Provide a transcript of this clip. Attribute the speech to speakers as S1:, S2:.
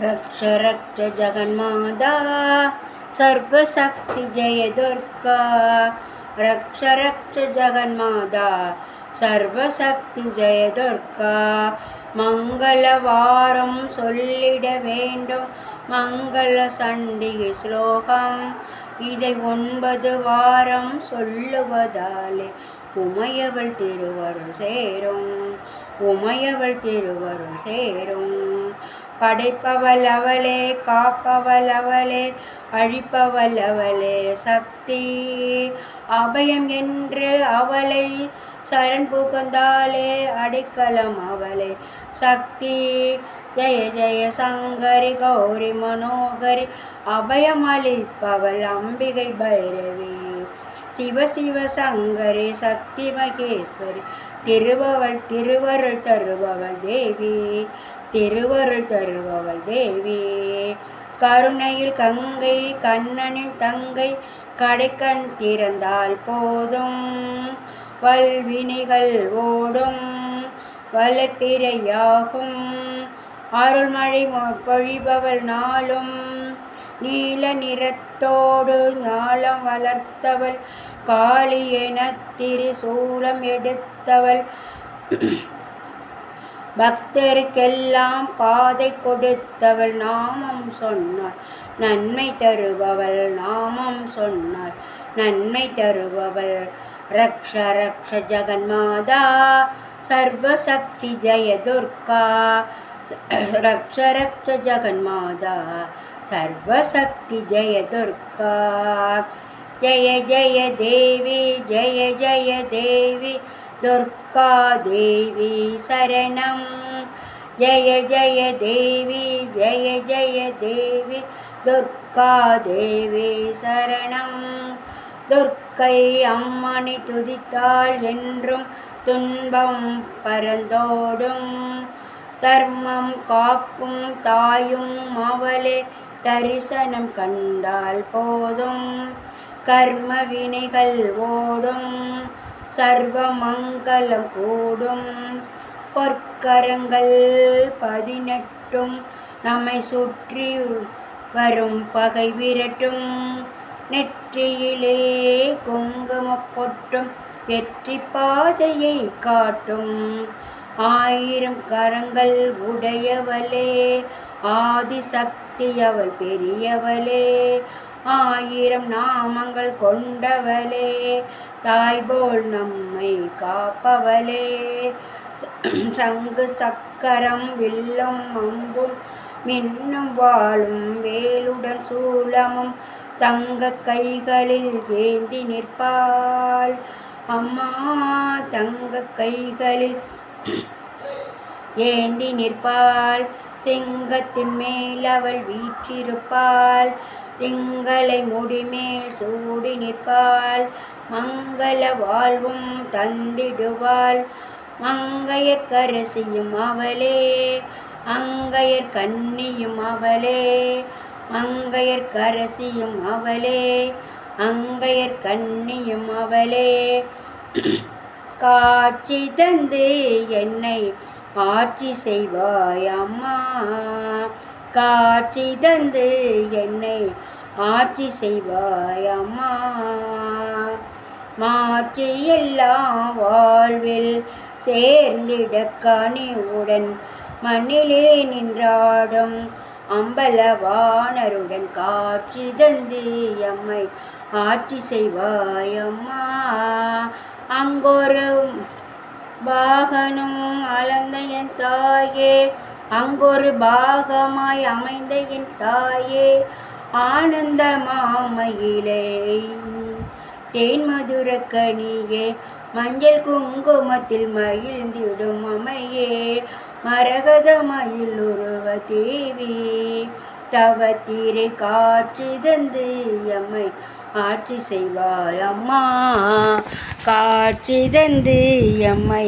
S1: रक्ष रक्ष जगन्माता सर्वशक्ति जय दुर्गा रक्ष रक्ष जगन्माता சர்வசக்தி ஜெய துர்கா மங்கள வாரம் சொல்லிட வேண்டும் மங்கள சண்டிகை ஸ்லோகம் இதை ஒன்பது வாரம் சொல்லுவதாலே உமையவள் திருவருள் சேரும் உமையவள் திருவருள் சேரும் படைப்பவள் அவளே காப்பவள் அவளே அழிப்பவள் அவளே. சக்தி அபயம் என்று அவளை சரண் புகுந்தாலே அடைக்கலம் அவளே. சக்தி ஜெய ஜெய சங்கரி கௌரி மனோகரி அபயம் அளிப்பவள் அம்பிகை பைரவி. சிவ சிவ சங்கரி சக்தி மகேஸ்வரி திருபவள் திருவருள் தருபவள் தேவி. திருவருள் தருபவள் தேவி. கருணையில் கங்கை கண்ணனின் தங்கை கடைக்கண் திறந்தால் போதும். வல்வினைகள் ஓடும் வளர்ப்பிரையாகும் அருள்மழை பொழிபவள் நாளும் நீல நிறத்தோடு ஞாலம் வளர்த்தவள் காளி என திருசூலம் எடுத்தவள். பக்தருக்கெல்லாம் பாதை கொடுத்தவள் நாமம் சொன்னாள் நன்மை தருபவள் நாமம் சொன்னாள் நன்மை தருபவள் ரக்ஷ ரக்ஷ ஜெகன்மாதா சர்வசக்தி ஜெய துர்கா ரக்ஷ ரக்ஷ ஜெகன்மாதா சர்வசக்தி ஜெய துர்கா. ஜெய ஜெய தேவி ஜெய ஜெய தேவி दुर्गा देवी शरणं जय जय देवी जय जय देवी दुर्गा देवी शरणं துர்க்கை அம்மனை துதித்தாள் என்றும் துன்பம் பரந்தோடும் தர்மம் காக்கும் தாயும் அவளே தரிசனம் கண்டால் போதும் கர்ம வினைகள் ஓடும் சர்வமங்கலம் கூடும் பொற்கரங்கள் பதினெட்டும் நம்மை சுற்றி வரும் பகை விரட்டும். நெற்றியிலே குங்கும பொட்டும் வெற்றி பாதையை காட்டும். ஆயிரம் கரங்கள் உடையவளே ஆதிசக்தி அவள் பெரியவளே ஆயிரம் நாமங்கள் கொண்டவளே தாய்போல் நம்மை காப்பவளே. சங்கு சக்கரம் வில்லும் அம்பும் மின்னும் வாழும் வேலுடன் சூலமும் தங்க கைகளில் ஏந்தி நிற்பாள். அம்மா தங்க கைகளில் ஏந்தி நிற்பாள். சிங்கத்தின் மேல் அவள் வீற்றிருப்பாள். திங்களை முடிமேல் சூடி நிற்பாள். மங்கள வாழ்வும் தந்திடுவாள். மங்கையர் கரசியும் அவளே. அங்கையர் கண்ணியும் அவளே. அங்கையர் கரசியும் அவளே. அங்கையர் கண்ணியும் அவளே. காட்சி தந்து என்னை ஆட்சி செய்வாய் அம்மா. காட்சி தந்து என்னை ஆட்சி செய்வாய் அம்மா. மாற்றி எல்லாம் வாழ்வில் சேர்ந்திட கனிவுடன் மண்ணிலே நின்றாடும் அம்பலவானருடன் காட்சி தந்து அம்மை ஆட்சி செய்வாயம்மா அங்கொரு பாகனும் அளந்த என் தாயே அங்கொரு பாகமாய் அமைந்த என் தாயே ஆனந்த மாமையிலே தேன் மதுர கனியே மஞ்சள் குங்குமத்தில் மகிழ்ந்திடும் அம்மையே மரகத மயிலுருவ தேவி தவத்தீரை காற்று தந்து எம்மை ஆட்சி செய்வாய் அம்மா. காட்சி தந்து எம்மை